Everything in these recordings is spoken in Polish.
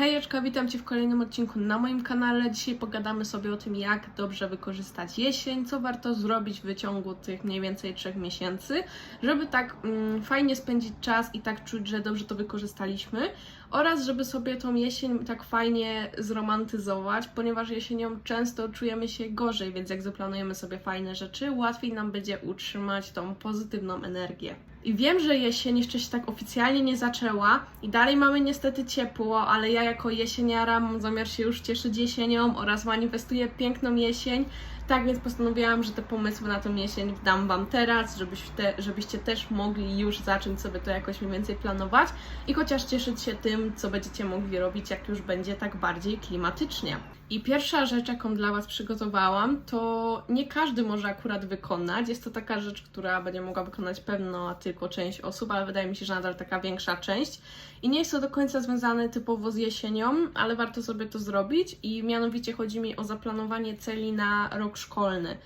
Hejeczka, witam Cię w kolejnym odcinku na moim kanale. Dzisiaj pogadamy sobie o tym, jak dobrze wykorzystać jesień, co warto zrobić w wyciągu tych mniej więcej trzech miesięcy, żeby tak mm, fajnie spędzić czas i tak czuć, że dobrze to wykorzystaliśmy, oraz żeby sobie tą jesień tak fajnie zromantyzować, ponieważ jesienią często czujemy się gorzej, więc jak zaplanujemy sobie fajne rzeczy, łatwiej nam będzie utrzymać tą pozytywną energię. I wiem, że jesień jeszcze się tak oficjalnie nie zaczęła i dalej mamy niestety ciepło, ale ja jako jesieniara mam zamiar się już cieszyć jesienią oraz manifestuję piękną jesień. Tak więc postanowiłam, że te pomysły na tą jesień dam Wam teraz, żebyście, żebyście też mogli już zacząć sobie to jakoś mniej więcej planować i chociaż cieszyć się tym, co będziecie mogli robić, jak już będzie tak bardziej klimatycznie. I pierwsza rzecz, jaką dla Was przygotowałam, to nie każdy może akurat wykonać. Jest to taka rzecz, która będzie mogła wykonać pewno tylko część osób, ale wydaje mi się, że nadal taka większa część. I nie jest to do końca związane typowo z jesienią, ale warto sobie to zrobić. I mianowicie chodzi mi o zaplanowanie celi na rok szkolny.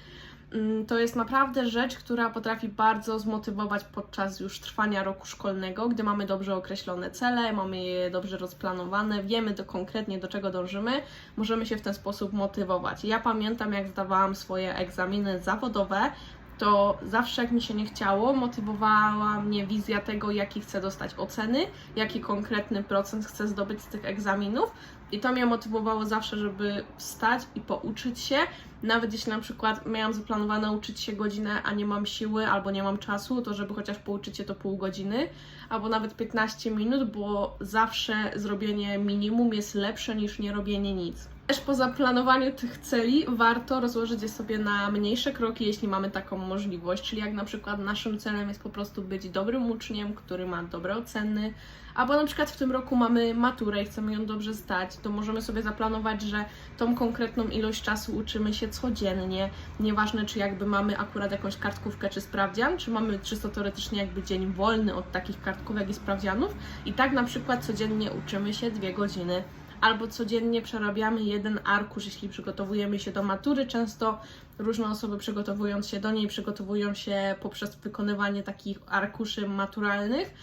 Mm, To jest naprawdę rzecz, która potrafi bardzo zmotywować podczas już trwania roku szkolnego, gdy mamy dobrze określone cele, mamy je dobrze rozplanowane, wiemy do, konkretnie do czego dążymy, możemy się w ten sposób motywować. Ja pamiętam, jak zdawałam swoje egzaminy zawodowe, to zawsze jak mi się nie chciało, motywowała mnie wizja tego, jaki chcę dostać oceny, jaki konkretny procent chcę zdobyć z tych egzaminów. I to mnie motywowało zawsze, żeby wstać i pouczyć się. Nawet jeśli na przykład miałam zaplanowane uczyć się godzinę, a nie mam siły albo nie mam czasu, to żeby chociaż pouczyć się to pół godziny, albo nawet 15 minut, bo zawsze zrobienie minimum jest lepsze niż nie robienie nic. Też po zaplanowaniu tych celi warto rozłożyć je sobie na mniejsze kroki, jeśli mamy taką możliwość. Czyli jak na przykład naszym celem jest po prostu być dobrym uczniem, który ma dobre oceny, albo na przykład w tym roku mamy maturę i chcemy ją dobrze zdać, to możemy sobie zaplanować, że tą konkretną ilość czasu uczymy się codziennie. Nieważne, czy jakby mamy akurat jakąś kartkówkę czy sprawdzian, czy mamy czysto teoretycznie jakby dzień wolny od takich kartkówek i sprawdzianów. I tak na przykład codziennie uczymy się dwie godziny albo codziennie przerabiamy jeden arkusz, jeśli przygotowujemy się do matury. Często różne osoby przygotowując się do niej, przygotowują się poprzez wykonywanie takich arkuszy maturalnych.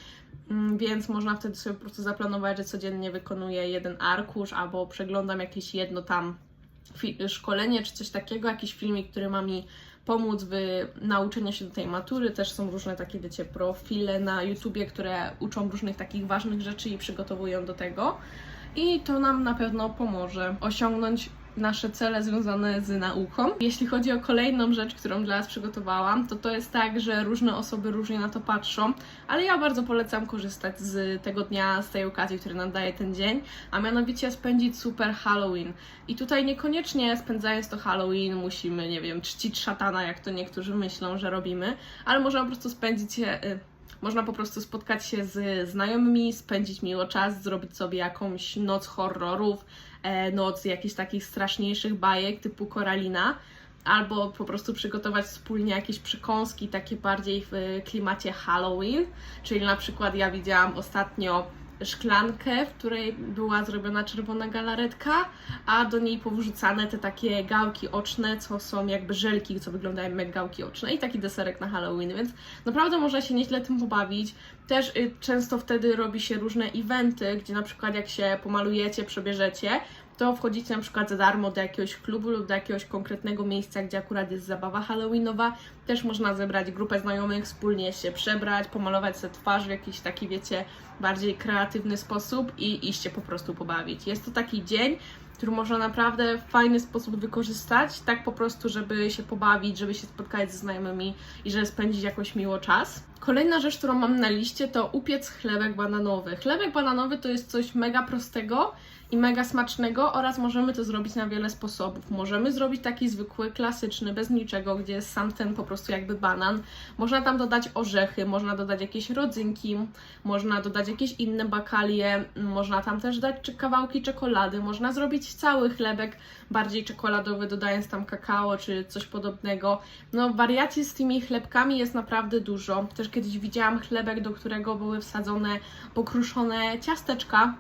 Mm, Więc można wtedy sobie po prostu zaplanować, że codziennie wykonuję jeden arkusz albo przeglądam jakieś jedno tam szkolenie czy coś takiego, jakiś filmik, który ma mi pomóc w nauczeniu się do tej matury. Też są różne takie, wiecie, profile na YouTubie, które uczą różnych takich ważnych rzeczy i przygotowują do tego. I to nam na pewno pomoże osiągnąć nasze cele związane z nauką. Jeśli chodzi o kolejną rzecz, którą dla Was przygotowałam, to to jest tak, że różne osoby różnie na to patrzą, ale ja bardzo polecam korzystać z tego dnia, z tej okazji, który nam daje ten dzień, a mianowicie spędzić super Halloween. I tutaj niekoniecznie spędzając to Halloween musimy, nie wiem, czcić szatana, jak to niektórzy myślą, że robimy, ale można po prostu spędzić się y, można po prostu spotkać się z znajomymi, spędzić miło czas, zrobić sobie jakąś noc horrorów, e, noc jakichś takich straszniejszych bajek typu Koralina, albo po prostu przygotować wspólnie jakieś przekąski takie bardziej w klimacie Halloween. Czyli na przykład ja widziałam ostatnio szklankę, w której była zrobiona czerwona galaretka, a do niej powrzucane te takie gałki oczne, co są jakby żelki, co wyglądają jak gałki oczne i taki deserek na Halloween, więc naprawdę można się nieźle tym pobawić. Też y, często wtedy robi się różne eventy, gdzie na przykład jak się pomalujecie, przebierzecie, to wchodzicie na przykład za darmo do jakiegoś klubu lub do jakiegoś konkretnego miejsca, gdzie akurat jest zabawa halloweenowa. Też można zebrać grupę znajomych, wspólnie się przebrać, pomalować sobie twarz w jakiś taki, wiecie, bardziej kreatywny sposób i iść się po prostu pobawić. Jest to taki dzień, który można naprawdę w fajny sposób wykorzystać, tak po prostu, żeby się pobawić, żeby się spotkać ze znajomymi i żeby spędzić jakoś miło czas. Kolejna rzecz, którą mam na liście, to upiec chlebek bananowy. Chlebek bananowy to jest coś mega prostego i mega smacznego oraz możemy to zrobić na wiele sposobów. Możemy zrobić taki zwykły, klasyczny, bez niczego, gdzie jest sam ten po prostu jakby banan. Można tam dodać orzechy, można dodać jakieś rodzynki, można dodać jakieś inne bakalie, można tam też dać czy kawałki czekolady, można zrobić cały chlebek bardziej czekoladowy, dodając tam kakao czy coś podobnego. No wariacji z tymi chlebkami jest naprawdę dużo. Też kiedyś widziałam chlebek, do którego były wsadzone pokruszone ciasteczka,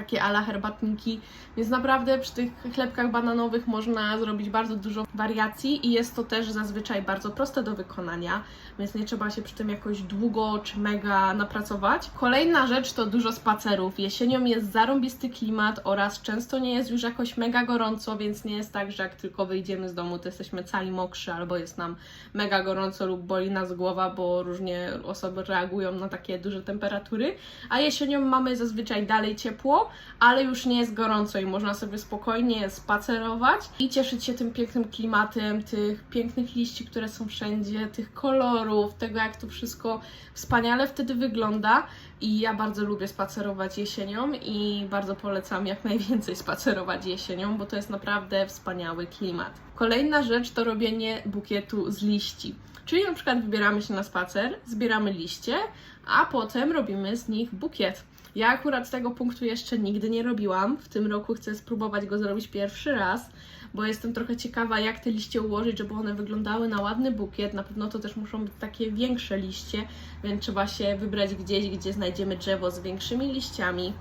takie ala herbatniki, więc naprawdę przy tych chlebkach bananowych można zrobić bardzo dużo wariacji i jest to też zazwyczaj bardzo proste do wykonania, więc nie trzeba się przy tym jakoś długo czy mega napracować. Kolejna rzecz to dużo spacerów. Jesienią jest zarąbisty klimat oraz często nie jest już jakoś mega gorąco, więc nie jest tak, że jak tylko wyjdziemy z domu, to jesteśmy cali mokrzy albo jest nam mega gorąco lub boli nas głowa, bo różnie osoby reagują na takie duże temperatury. A jesienią mamy zazwyczaj dalej ciepło, ale już nie jest gorąco i można sobie spokojnie spacerować i cieszyć się tym pięknym klimatem, tych pięknych liści, które są wszędzie, tych kolorów, tego jak to wszystko wspaniale wtedy wygląda. I ja bardzo lubię spacerować jesienią i bardzo polecam jak najwięcej spacerować jesienią, bo to jest naprawdę wspaniały klimat. Kolejna rzecz to robienie bukietu z liści. Czyli na przykład wybieramy się na spacer, zbieramy liście, a potem robimy z nich bukiet. Ja akurat tego punktu jeszcze nigdy nie robiłam. W tym roku chcę spróbować go zrobić pierwszy raz, bo jestem trochę ciekawa, jak te liście ułożyć, żeby one wyglądały na ładny bukiet. Na pewno to też muszą być takie większe liście, więc trzeba się wybrać gdzieś, gdzie znajdziemy drzewo z większymi liściami.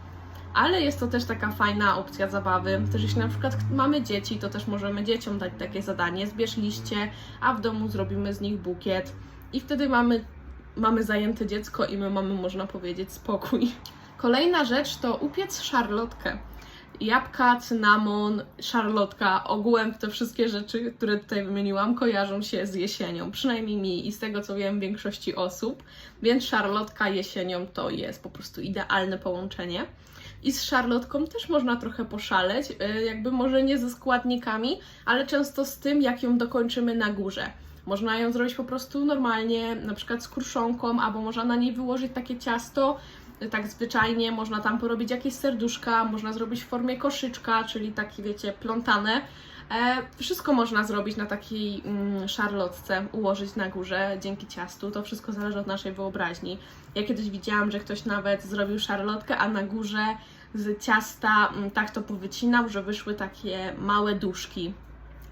Ale jest to też taka fajna opcja zabawy. Też jeśli na przykład mamy dzieci, to też możemy dzieciom dać takie zadanie: zbierz liście, a w domu zrobimy z nich bukiet. I wtedy mamy, mamy zajęte dziecko i my mamy, można powiedzieć, spokój. Kolejna rzecz to upiec szarlotkę. Jabłka, cynamon, szarlotka, ogółem te wszystkie rzeczy, które tutaj wymieniłam, kojarzą się z jesienią. Przynajmniej mi i z tego co wiem większości osób. Więc szarlotka jesienią to jest po prostu idealne połączenie. I z szarlotką też można trochę poszaleć, y, jakby może nie ze składnikami, ale często z tym, jak ją dokończymy na górze. Można ją zrobić po prostu normalnie, na przykład z kruszonką, albo można na niej wyłożyć takie ciasto, tak zwyczajnie, można tam porobić jakieś serduszka, można zrobić w formie koszyczka, czyli takie, wiecie, plątane. E, wszystko można zrobić na takiej mm, szarlotce, ułożyć na górze dzięki ciastu. To wszystko zależy od naszej wyobraźni. Ja kiedyś widziałam, że ktoś nawet zrobił szarlotkę, a na górze z ciasta mm, tak to powycinał, że wyszły takie małe duszki.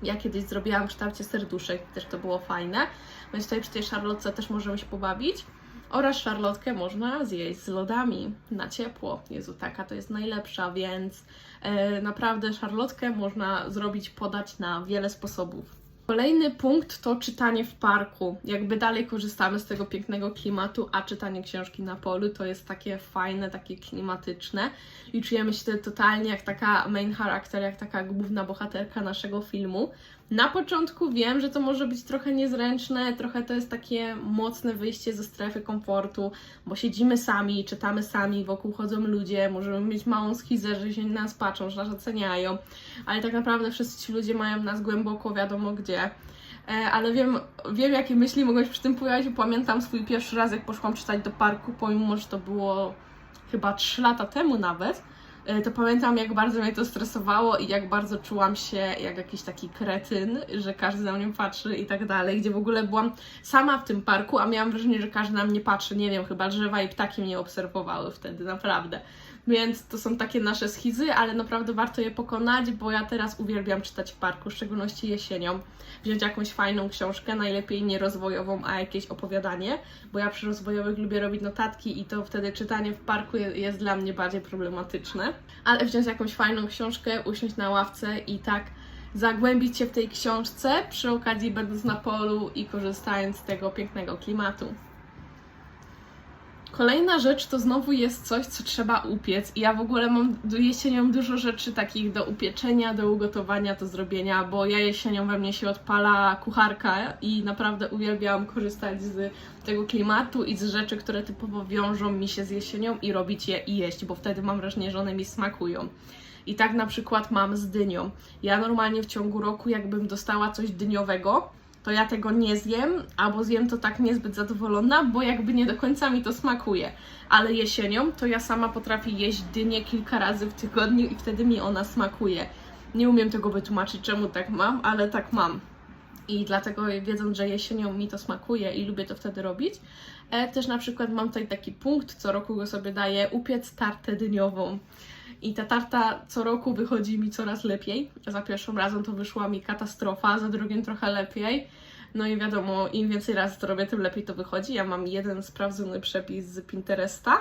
Ja kiedyś zrobiłam w kształcie serduszek, też to było fajne. Więc tutaj przy tej szarlotce też możemy się pobawić. Oraz szarlotkę można zjeść z lodami na ciepło. Jezu, taka to jest najlepsza, więc e, naprawdę szarlotkę można zrobić, podać na wiele sposobów. Kolejny punkt to czytanie w parku. Jakby dalej korzystamy z tego pięknego klimatu, a czytanie książki na polu to jest takie fajne, takie klimatyczne i czujemy się totalnie jak taka main character, jak taka główna bohaterka naszego filmu. Na początku wiem, że to może być trochę niezręczne, trochę to jest takie mocne wyjście ze strefy komfortu, bo siedzimy sami, czytamy sami, wokół chodzą ludzie, możemy mieć małą schizę, że się na nas patrzą, że nas oceniają, ale tak naprawdę wszyscy ci ludzie mają nas głęboko wiadomo gdzie. E, ale wiem, wiem, jakie myśli mogą się przy tym pojawić. Pamiętam swój pierwszy raz, jak poszłam czytać do parku, pomimo, że to było chyba 3 lata temu nawet to pamiętam, jak bardzo mnie to stresowało i jak bardzo czułam się jak jakiś taki kretyn, że każdy na mnie patrzy i tak dalej, gdzie w ogóle byłam sama w tym parku, a miałam wrażenie, że każdy na mnie patrzy, nie wiem, chyba drzewa i ptaki mnie obserwowały wtedy, naprawdę. Więc to są takie nasze schizy, ale naprawdę warto je pokonać, bo ja teraz uwielbiam czytać w parku, w szczególności jesienią. Wziąć jakąś fajną książkę, najlepiej nie rozwojową, a jakieś opowiadanie, bo ja przy rozwojowych lubię robić notatki i to wtedy czytanie w parku jest dla mnie bardziej problematyczne. Ale wziąć jakąś fajną książkę, usiąść na ławce i tak zagłębić się w tej książce, przy okazji będąc na polu i korzystając z tego pięknego klimatu. Kolejna rzecz to znowu jest coś, co trzeba upiec. I ja w ogóle mam jesienią dużo rzeczy takich do upieczenia, do ugotowania, do zrobienia, bo ja jesienią we mnie się odpala kucharka i naprawdę uwielbiam korzystać z tego klimatu i z rzeczy, które typowo wiążą mi się z jesienią i robić je i jeść, bo wtedy mam wrażenie, że one mi smakują. I tak na przykład mam z dynią. Ja normalnie w ciągu roku, jakbym dostała coś dyniowego, to ja tego nie zjem, albo zjem to tak niezbyt zadowolona, bo jakby nie do końca mi to smakuje. Ale jesienią to ja sama potrafię jeść dynię kilka razy w tygodniu i wtedy mi ona smakuje. Nie umiem tego wytłumaczyć, czemu tak mam, ale tak mam. I dlatego wiedząc, że jesienią mi to smakuje i lubię to wtedy robić, e, też na przykład mam tutaj taki punkt, co roku go sobie daję, upiec tartę dyniową. I ta tarta co roku wychodzi mi coraz lepiej. Za pierwszym razem to wyszła mi katastrofa, za drugim trochę lepiej. No i wiadomo, im więcej razy to robię, tym lepiej to wychodzi. Ja mam jeden sprawdzony przepis z Pinteresta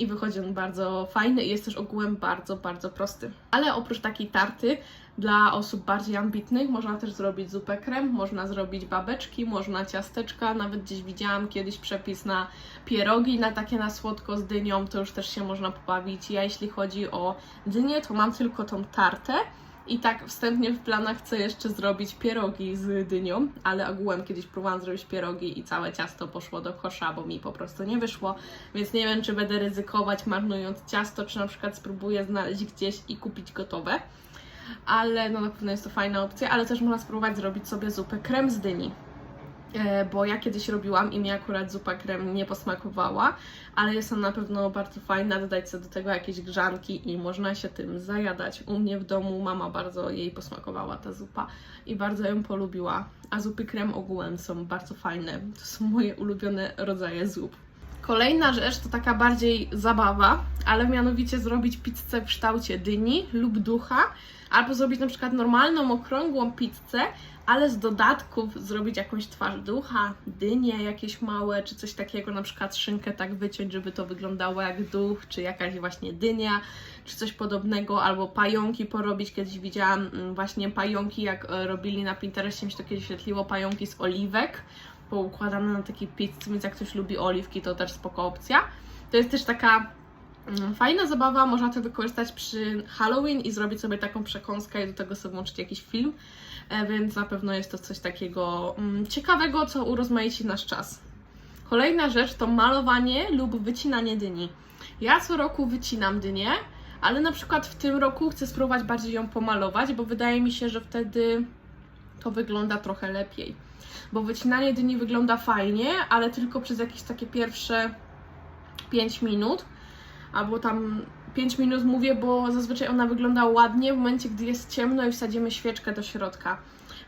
i wychodzi on bardzo fajny i jest też ogółem bardzo, bardzo prosty. Ale oprócz takiej tarty dla osób bardziej ambitnych można też zrobić zupę krem, można zrobić babeczki, można ciasteczka, nawet gdzieś widziałam kiedyś przepis na pierogi, na takie na słodko z dynią, to już też się można pobawić. Ja jeśli chodzi o dynię, to mam tylko tą tartę, i tak wstępnie w planach chcę jeszcze zrobić pierogi z dynią, ale ogółem kiedyś próbowałam zrobić pierogi i całe ciasto poszło do kosza, bo mi po prostu nie wyszło, więc nie wiem, czy będę ryzykować marnując ciasto, czy na przykład spróbuję znaleźć gdzieś i kupić gotowe. Ale no na pewno jest to fajna opcja, ale też można spróbować zrobić sobie zupę krem z dyni. E, Bo ja kiedyś robiłam i mi akurat zupa krem nie posmakowała, ale jest ona na pewno bardzo fajna. Dodać sobie do tego jakieś grzanki i można się tym zajadać. U mnie w domu mama bardzo jej posmakowała ta zupa i bardzo ją polubiła. A zupy krem ogółem są bardzo fajne. To są moje ulubione rodzaje zup. Kolejna rzecz to taka bardziej zabawa, ale mianowicie zrobić pizzę w kształcie dyni lub ducha, albo zrobić na przykład normalną, okrągłą pizzę, ale z dodatków zrobić jakąś twarz ducha, dynie jakieś małe, czy coś takiego, na przykład szynkę tak wyciąć, żeby to wyglądało jak duch, czy jakaś właśnie dynia, czy coś podobnego, albo pająki porobić. Kiedyś widziałam mm, właśnie pająki, jak e, robili na Pinterestie, mi się to kiedyś świetliło, pająki z oliwek, poukładane na takiej pizzy, więc jak ktoś lubi oliwki, to też spoko opcja. To jest też taka mm, fajna zabawa, można to wykorzystać przy Halloween i zrobić sobie taką przekąskę i do tego sobie włączyć jakiś film, e, więc na pewno jest to coś takiego mm, ciekawego, co urozmaici nasz czas. Kolejna rzecz to malowanie lub wycinanie dyni. Ja co roku wycinam dynię, ale na przykład w tym roku chcę spróbować bardziej ją pomalować, bo wydaje mi się, że wtedy to wygląda trochę lepiej. Bo wycinanie dyni wygląda fajnie, ale tylko przez jakieś takie pierwsze 5 minut, albo tam 5 minut mówię, bo zazwyczaj ona wygląda ładnie w momencie, gdy jest ciemno i wsadzimy świeczkę do środka.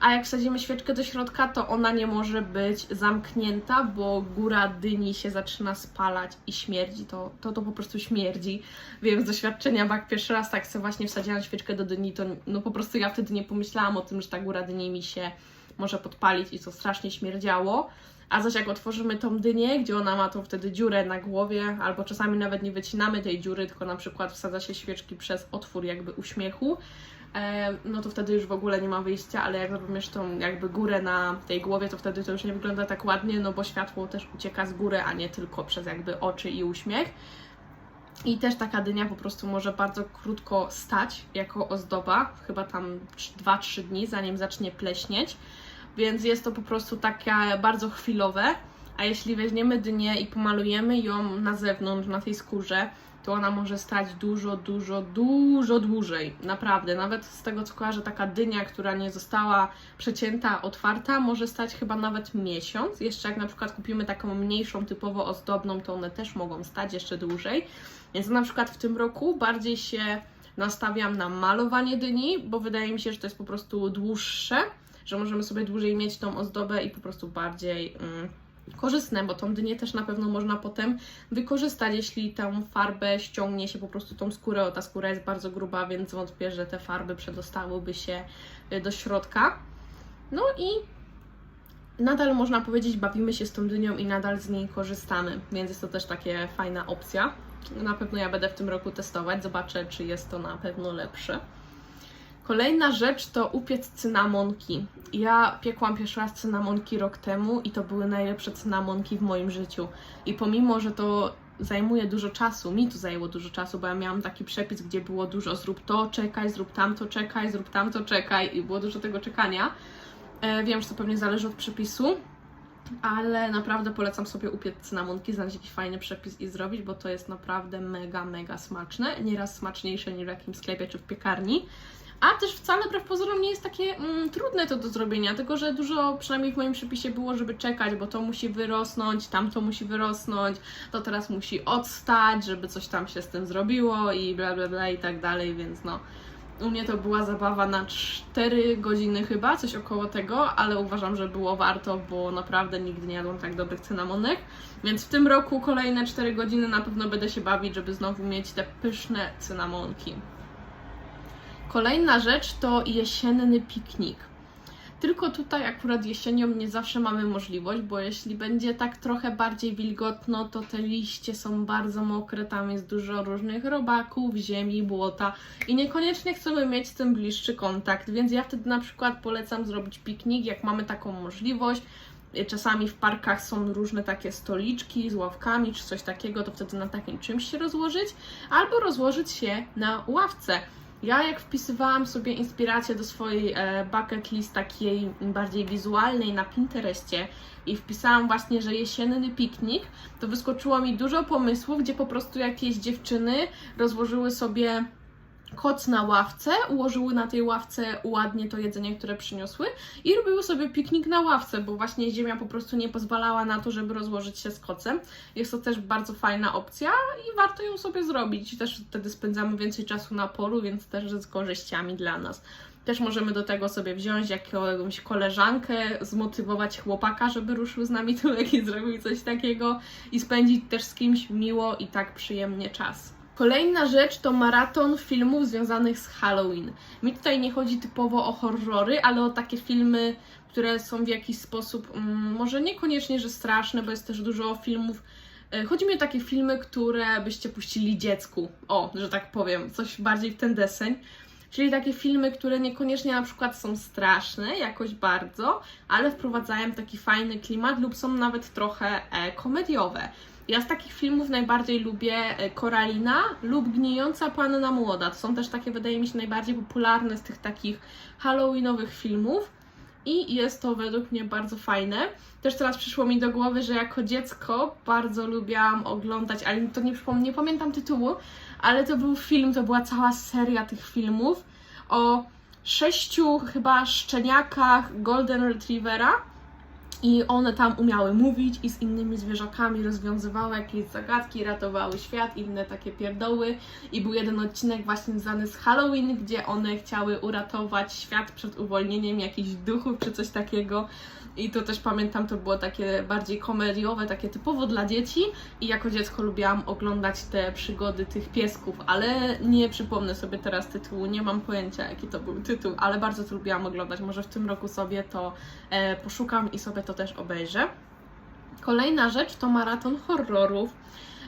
A jak wsadzimy świeczkę do środka, to ona nie może być zamknięta, bo góra dyni się zaczyna spalać i śmierdzi. To, to, to po prostu śmierdzi. Wiem z doświadczenia, bo jak pierwszy raz tak sobie właśnie wsadziłam świeczkę do dyni, to no po prostu ja wtedy nie pomyślałam o tym, że ta góra dyni mi się może podpalić i to strasznie śmierdziało. A zaś jak otworzymy tą dynię, gdzie ona ma tą wtedy dziurę na głowie, albo czasami nawet nie wycinamy tej dziury, tylko na przykład wsadza się świeczki przez otwór jakby uśmiechu, e, no to wtedy już w ogóle nie ma wyjścia, ale jak zrobimy tą jakby górę na tej głowie, to wtedy to już nie wygląda tak ładnie, no bo światło też ucieka z góry, a nie tylko przez jakby oczy i uśmiech. I też taka dynia po prostu może bardzo krótko stać jako ozdoba, chyba tam 2-3 dni, zanim zacznie pleśnieć więc jest to po prostu takie bardzo chwilowe. A jeśli weźmiemy dynię i pomalujemy ją na zewnątrz, na tej skórze, to ona może stać dużo, dużo, dużo dłużej. Naprawdę, nawet z tego co kojarzę, taka dynia, która nie została przecięta, otwarta, może stać chyba nawet miesiąc. Jeszcze jak na przykład kupimy taką mniejszą, typowo ozdobną, to one też mogą stać jeszcze dłużej. Więc na przykład w tym roku bardziej się nastawiam na malowanie dyni, bo wydaje mi się, że to jest po prostu dłuższe że możemy sobie dłużej mieć tą ozdobę i po prostu bardziej mm, korzystne, bo tą dynię też na pewno można potem wykorzystać, jeśli tę farbę ściągnie się po prostu tą skórę, o ta skóra jest bardzo gruba, więc wątpię, że te farby przedostałyby się y, do środka. No i nadal można powiedzieć, bawimy się z tą dynią i nadal z niej korzystamy, więc jest to też takie fajna opcja. Na pewno ja będę w tym roku testować, zobaczę, czy jest to na pewno lepsze. Kolejna rzecz to upiec cynamonki. Ja piekłam pierwszy raz cynamonki rok temu i to były najlepsze cynamonki w moim życiu. I pomimo, że to zajmuje dużo czasu, mi to zajęło dużo czasu, bo ja miałam taki przepis, gdzie było dużo zrób to, czekaj, zrób tamto, czekaj, zrób tamto, czekaj i było dużo tego czekania. E, wiem, że to pewnie zależy od przepisu, ale naprawdę polecam sobie upiec cynamonki, znaleźć jakiś fajny przepis i zrobić, bo to jest naprawdę mega, mega smaczne. Nieraz smaczniejsze niż w jakimś sklepie czy w piekarni. A też wcale wbrew pozorom nie jest takie mm, trudne to do zrobienia, tylko że dużo, przynajmniej w moim przepisie było, żeby czekać, bo to musi wyrosnąć, tamto musi wyrosnąć, to teraz musi odstać, żeby coś tam się z tym zrobiło i bla bla bla i tak dalej, więc no. U mnie to była zabawa na 4 godziny chyba, coś około tego, ale uważam, że było warto, bo naprawdę nigdy nie jadłam tak dobrych cynamonek. Więc w tym roku kolejne 4 godziny na pewno będę się bawić, żeby znowu mieć te pyszne cynamonki. Kolejna rzecz to jesienny piknik. Tylko tutaj akurat jesienią nie zawsze mamy możliwość, bo jeśli będzie tak trochę bardziej wilgotno, to te liście są bardzo mokre, tam jest dużo różnych robaków, ziemi, błota i niekoniecznie chcemy mieć z tym bliższy kontakt, więc ja wtedy na przykład polecam zrobić piknik, jak mamy taką możliwość. Czasami w parkach są różne takie stoliczki z ławkami czy coś takiego, to wtedy na takim czymś się rozłożyć, albo rozłożyć się na ławce. Ja jak wpisywałam sobie inspirację do swojej e, bucket list takiej bardziej wizualnej na Pinterestie i wpisałam właśnie, że jesienny piknik, to wyskoczyło mi dużo pomysłów, gdzie po prostu jakieś dziewczyny rozłożyły sobie koc na ławce, ułożyły na tej ławce ładnie to jedzenie, które przyniosły i robiły sobie piknik na ławce, bo właśnie ziemia po prostu nie pozwalała na to, żeby rozłożyć się z kocem. Jest to też bardzo fajna opcja i warto ją sobie zrobić. Też wtedy spędzamy więcej czasu na polu, więc też z korzyściami dla nas. Też możemy do tego sobie wziąć jakąś koleżankę, zmotywować chłopaka, żeby ruszył z nami tyłek i zrobił coś takiego i spędzić też z kimś miło i tak przyjemnie czas. Kolejna rzecz to maraton filmów związanych z Halloween. Mi tutaj nie chodzi typowo o horrory, ale o takie filmy, które są w jakiś sposób, mm, może niekoniecznie, że straszne, bo jest też dużo filmów. e, Chodzi mi o takie filmy, które byście puścili dziecku. O, że tak powiem, coś bardziej w ten deseń. Czyli takie filmy, które niekoniecznie na przykład są straszne jakoś bardzo, ale wprowadzają taki fajny klimat lub są nawet trochę e, komediowe. Ja z takich filmów najbardziej lubię e, Koralina lub Gnijąca Panna Młoda. To są też takie, wydaje mi się, najbardziej popularne z tych takich halloweenowych filmów. I jest to według mnie bardzo fajne. Też teraz przyszło mi do głowy, że jako dziecko bardzo lubiłam oglądać, ale to nie, przypom- nie pamiętam tytułu, ale to był film, to była cała seria tych filmów o sześciu chyba szczeniakach Golden Retrievera i one tam umiały mówić i z innymi zwierzakami rozwiązywały jakieś zagadki, ratowały świat, inne takie pierdoły. I był jeden odcinek właśnie związany z Halloween, gdzie one chciały uratować świat przed uwolnieniem jakichś duchów czy coś takiego. I to też pamiętam, to było takie bardziej komediowe, takie typowo dla dzieci. I jako dziecko lubiłam oglądać te przygody tych piesków, ale nie przypomnę sobie teraz tytułu, nie mam pojęcia jaki to był tytuł, ale bardzo to lubiłam oglądać. Może w tym roku sobie to e, poszukam i sobie to też obejrzę. Kolejna rzecz to maraton horrorów.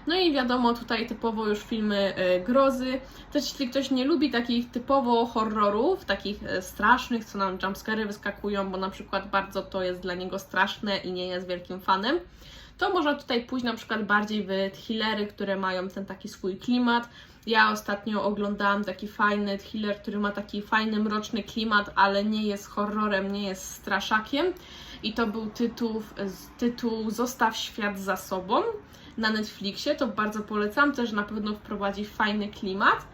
No i wiadomo, tutaj typowo już filmy e, grozy. Też jeśli ktoś nie lubi takich typowo horrorów, takich e, strasznych, co nam jumpscary wyskakują, bo na przykład bardzo to jest dla niego straszne i nie jest wielkim fanem, to można tutaj pójść na przykład bardziej w thrillery, które mają ten taki swój klimat. Ja ostatnio oglądałam taki fajny thriller, który ma taki fajny, mroczny klimat, ale nie jest horrorem, nie jest straszakiem. I to był tytuł, tytuł Zostaw świat za sobą na Netflixie. To bardzo polecam, też na pewno wprowadzi fajny klimat.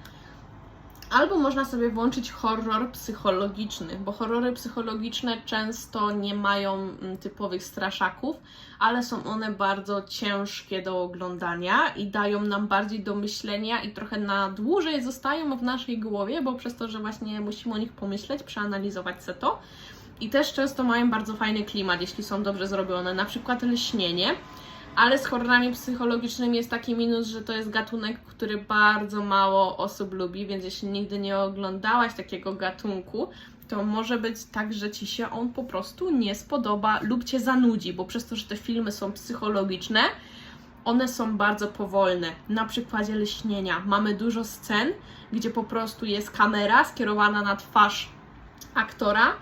Albo można sobie włączyć horror psychologiczny, bo horrory psychologiczne często nie mają mm, typowych straszaków, ale są one bardzo ciężkie do oglądania i dają nam bardziej do myślenia i trochę na dłużej zostają w naszej głowie, bo przez to, że właśnie musimy o nich pomyśleć, przeanalizować se to. I też często mają bardzo fajny klimat, jeśli są dobrze zrobione, na przykład lśnienie. Ale z horrorami psychologicznymi jest taki minus, że to jest gatunek, który bardzo mało osób lubi, więc jeśli nigdy nie oglądałaś takiego gatunku, to może być tak, że ci się on po prostu nie spodoba lub cię zanudzi, bo przez to, że te filmy są psychologiczne, one są bardzo powolne. Na przykładzie lśnienia mamy dużo scen, gdzie po prostu jest kamera skierowana na twarz aktora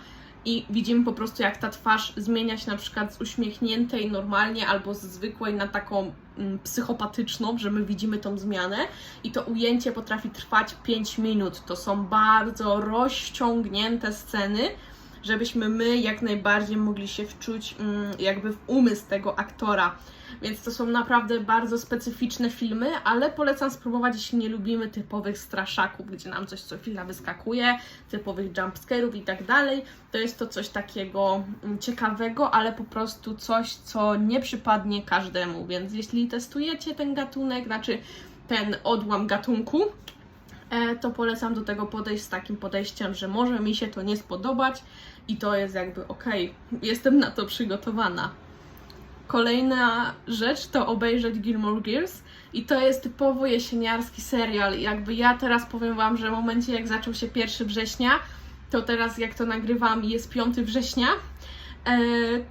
i widzimy po prostu, jak ta twarz zmienia się na przykład z uśmiechniętej normalnie albo z zwykłej na taką mm, psychopatyczną, że my widzimy tą zmianę i to ujęcie potrafi trwać 5 minut. To są bardzo rozciągnięte sceny, żebyśmy my jak najbardziej mogli się wczuć mm, jakby w umysł tego aktora. Więc to są naprawdę bardzo specyficzne filmy, ale polecam spróbować, jeśli nie lubimy typowych straszaków, gdzie nam coś co chwila wyskakuje, typowych jumpscare'ów i tak dalej. To jest to coś takiego mm, ciekawego, ale po prostu coś, co nie przypadnie każdemu. Więc jeśli testujecie ten gatunek, znaczy ten odłam gatunku, to polecam do tego podejść z takim podejściem, że może mi się to nie spodobać i to jest jakby ok, jestem na to przygotowana. Kolejna rzecz to obejrzeć Gilmore Girls i to jest typowo jesieniarski serial. Jakby ja teraz powiem Wam, że w momencie jak zaczął się 1 września, to teraz jak to nagrywam jest 5 września, e,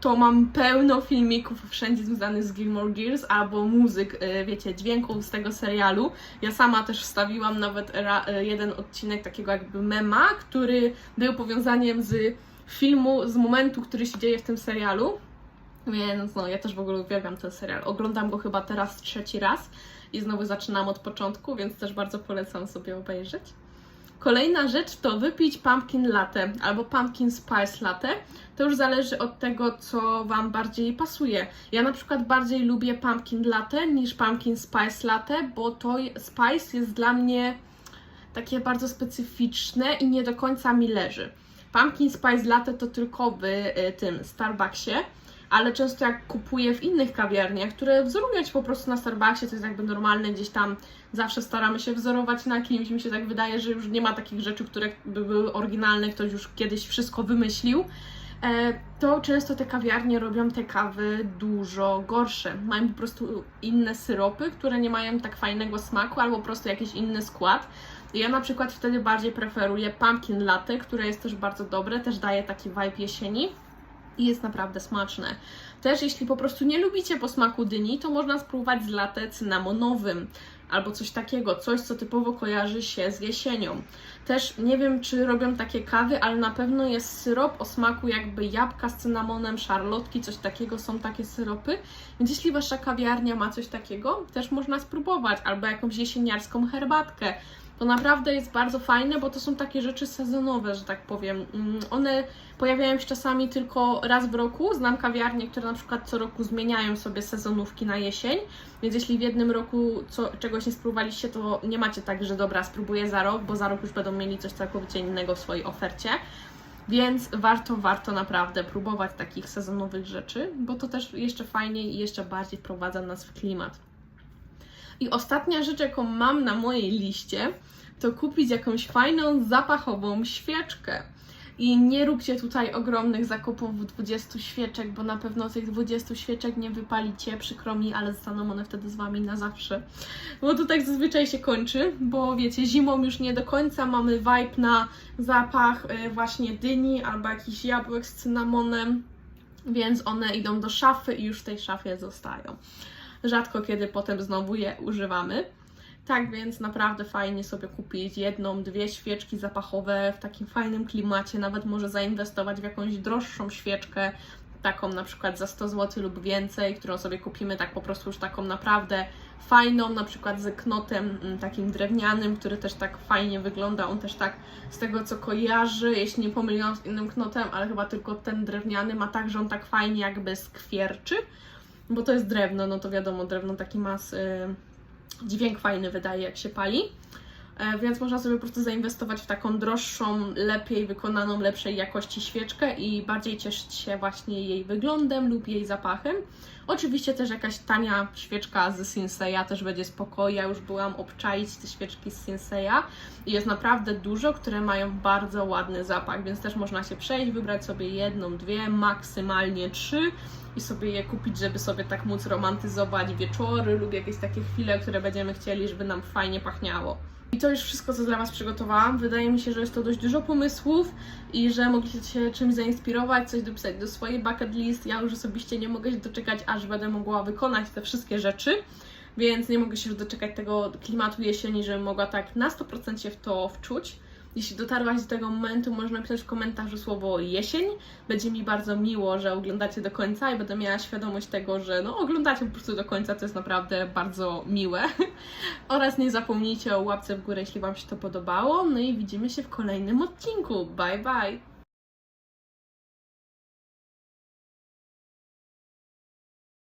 to mam pełno filmików wszędzie związanych z Gilmore Girls albo muzyk, e, wiecie, dźwięków z tego serialu. Ja sama też wstawiłam nawet e, jeden odcinek takiego jakby mema, który był powiązaniem z filmu, z momentu, który się dzieje w tym serialu. Więc no, ja też w ogóle uwielbiam ten serial. Oglądam go chyba teraz trzeci raz i znowu zaczynam od początku, więc też bardzo polecam sobie obejrzeć. Kolejna rzecz to wypić pumpkin latte albo pumpkin spice latte. To już zależy od tego, co Wam bardziej pasuje. Ja na przykład bardziej lubię pumpkin latte niż pumpkin spice latte, bo to spice jest dla mnie takie bardzo specyficzne i nie do końca mi leży. Pumpkin spice latte to tylko w y, tym Starbucksie, ale często jak kupuję w innych kawiarniach, które wzorują się po prostu na Starbucksie, to jest jakby normalne, gdzieś tam zawsze staramy się wzorować na kimś. Mi się tak wydaje, że już nie ma takich rzeczy, które by były oryginalne, ktoś już kiedyś wszystko wymyślił. E, To często te kawiarnie robią te kawy dużo gorsze. Mają po prostu inne syropy, które nie mają tak fajnego smaku, albo po prostu jakiś inny skład. Ja na przykład wtedy bardziej preferuję pumpkin latte, które jest też bardzo dobre, też daje taki vibe jesieni i jest naprawdę smaczne. Też jeśli po prostu nie lubicie posmaku dyni, to można spróbować z latte cynamonowym albo coś takiego, coś co typowo kojarzy się z jesienią. Też nie wiem, czy robią takie kawy, ale na pewno jest syrop o smaku jakby jabłka z cynamonem, szarlotki, coś takiego, są takie syropy. Więc jeśli wasza kawiarnia ma coś takiego, też można spróbować, albo jakąś jesieniarską herbatkę. To naprawdę jest bardzo fajne, bo to są takie rzeczy sezonowe, że tak powiem. Mm, One pojawiają się czasami tylko raz w roku. Znam kawiarnie, które na przykład co roku zmieniają sobie sezonówki na jesień, więc jeśli w jednym roku co, czegoś nie spróbowaliście, to nie macie tak, że dobra, spróbuję za rok, bo za rok już będą mieli coś całkowicie innego w swojej ofercie. Więc warto, warto naprawdę próbować takich sezonowych rzeczy, bo to też jeszcze fajniej i jeszcze bardziej wprowadza nas w klimat. I ostatnia rzecz, jaką mam na mojej liście, to kupić jakąś fajną, zapachową świeczkę. I nie róbcie tutaj ogromnych zakupów 20 świeczek, bo na pewno tych 20 świeczek nie wypalicie. Przykro mi, ale zostaną one wtedy z Wami na zawsze. Bo to tak zazwyczaj się kończy, bo wiecie, zimą już nie do końca mamy vibe na zapach y, właśnie dyni albo jakichś jabłek z cynamonem, więc one idą do szafy i już w tej szafie zostają rzadko kiedy potem znowu je używamy. Tak więc naprawdę fajnie sobie kupić jedną, dwie świeczki zapachowe w takim fajnym klimacie, nawet może zainwestować w jakąś droższą świeczkę, taką na przykład za 100 zł lub więcej, którą sobie kupimy tak po prostu już taką naprawdę fajną, na przykład z knotem mm, takim drewnianym, który też tak fajnie wygląda. On też tak z tego co kojarzy, jeśli nie pomyliłam z innym knotem, ale chyba tylko ten drewniany ma tak, że on tak fajnie jakby skwierczy bo to jest drewno, no to wiadomo, drewno taki ma y, dźwięk fajny wydaje, jak się pali. E, więc można sobie po prostu zainwestować w taką droższą, lepiej wykonaną, lepszej jakości świeczkę i bardziej cieszyć się właśnie jej wyglądem lub jej zapachem. Oczywiście też jakaś tania świeczka z Sinseya też będzie spoko. Ja już byłam obczaić te świeczki z Sinseya i jest naprawdę dużo, które mają bardzo ładny zapach, więc też można się przejść, wybrać sobie jedną, dwie, maksymalnie trzy i sobie je kupić, żeby sobie tak móc romantyzować wieczory lub jakieś takie chwile, które będziemy chcieli, żeby nam fajnie pachniało. I to już wszystko, co dla Was przygotowałam. Wydaje mi się, że jest to dość dużo pomysłów i że mogliście się czymś zainspirować, coś dopisać do swojej bucket list. Ja już osobiście nie mogę się doczekać, aż będę mogła wykonać te wszystkie rzeczy, więc nie mogę się już doczekać tego klimatu jesieni, żebym mogła tak na 100% się w to wczuć. Jeśli dotarłaś do tego momentu, można napisać w komentarzu słowo jesień. Będzie mi bardzo miło, że oglądacie do końca i będę miała świadomość tego, że no, oglądacie po prostu do końca, to jest naprawdę bardzo miłe. Oraz nie zapomnijcie o łapce w górę, jeśli Wam się to podobało. No i widzimy się w kolejnym odcinku. Bye bye!